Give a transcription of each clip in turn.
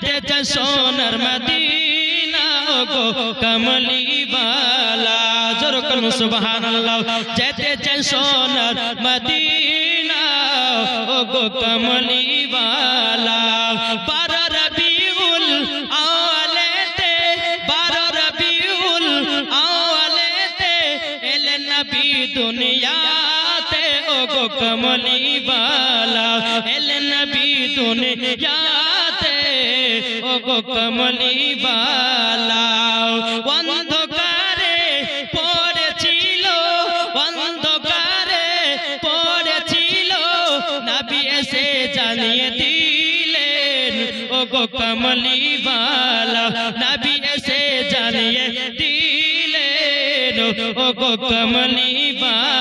সোনার Medina oh গো কমলি বালা জোর করুন সুবহানাল্লাহ যেতে চাই সোনার মদিনা ও গো কমলি বালা বারো রবিউল আওয়ালেতে বারো রবিউল আওয়ালেতে এলেন নবী দুনিয়াতে ও ও গো কমলি বালা অন্ধকারে পড়েছিল অন্ধকারে পড়েছিল, নবী এসে জানিয়ে দিলেন ও গো কমলি বালা নবী এসে জানিয়ে দিলেন ও গো কমলি বালা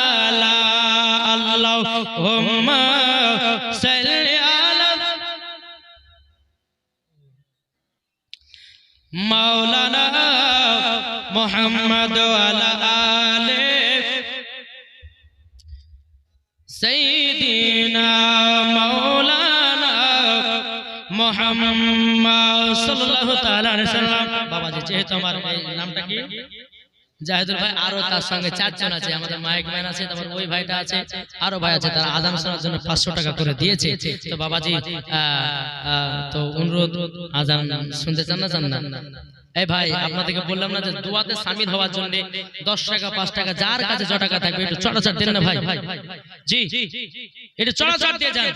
মাওলানা মুহাম্মদ আলে মুহাম্মদ যেহেতু আমার নামটা কি? জাহিদুল ভাই, আরও তার সঙ্গে চারজন আছে, আমাদের মাইক ম্যান আছে, তারপর ওই ভাইটা আছে, আরও ভাই আছে, তারা আজান শোনার জন্য পাঁচশো টাকা করে দিয়েছে। তো বাবাজি তো অনুরোধ, আজান শুনতে চান না চান না। এই ভাই, আপনাদেরকে বললাম না যে দোয়াতে সামিল হওয়ার জন্য দশ টাকা, পাঁচ টাকা, যার কাছে ছ টাকা থাকবে, একটু চড়াচড় দেন না ভাই। জি, একটু চড়াচড় দিয়ে যান।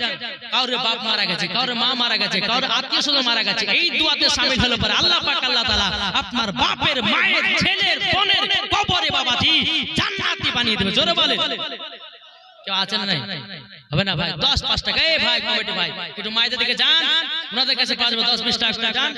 বাপ মারা গেছে মা মারা গেছে আত্মীয় স্বজন মারা গেছে, এই দোয়াতে সামিল হলে পরে আল্লাহ পাক, আল্লাহ তাআলা আপনার বাপের, মায়ের, ছেলের, বোনের কবরে বাবাজি জান্নাতি বানিয়ে দেবে। জোরে বলে কেউ আছেন নাই? হবে না ভাই? দশ, পাঁচ টাকা। এ ভাই ভাই, একটু মায়েদের দিকে যান। ওনাদের কাছে পাঁচ দশ বিশ টাকা করে যান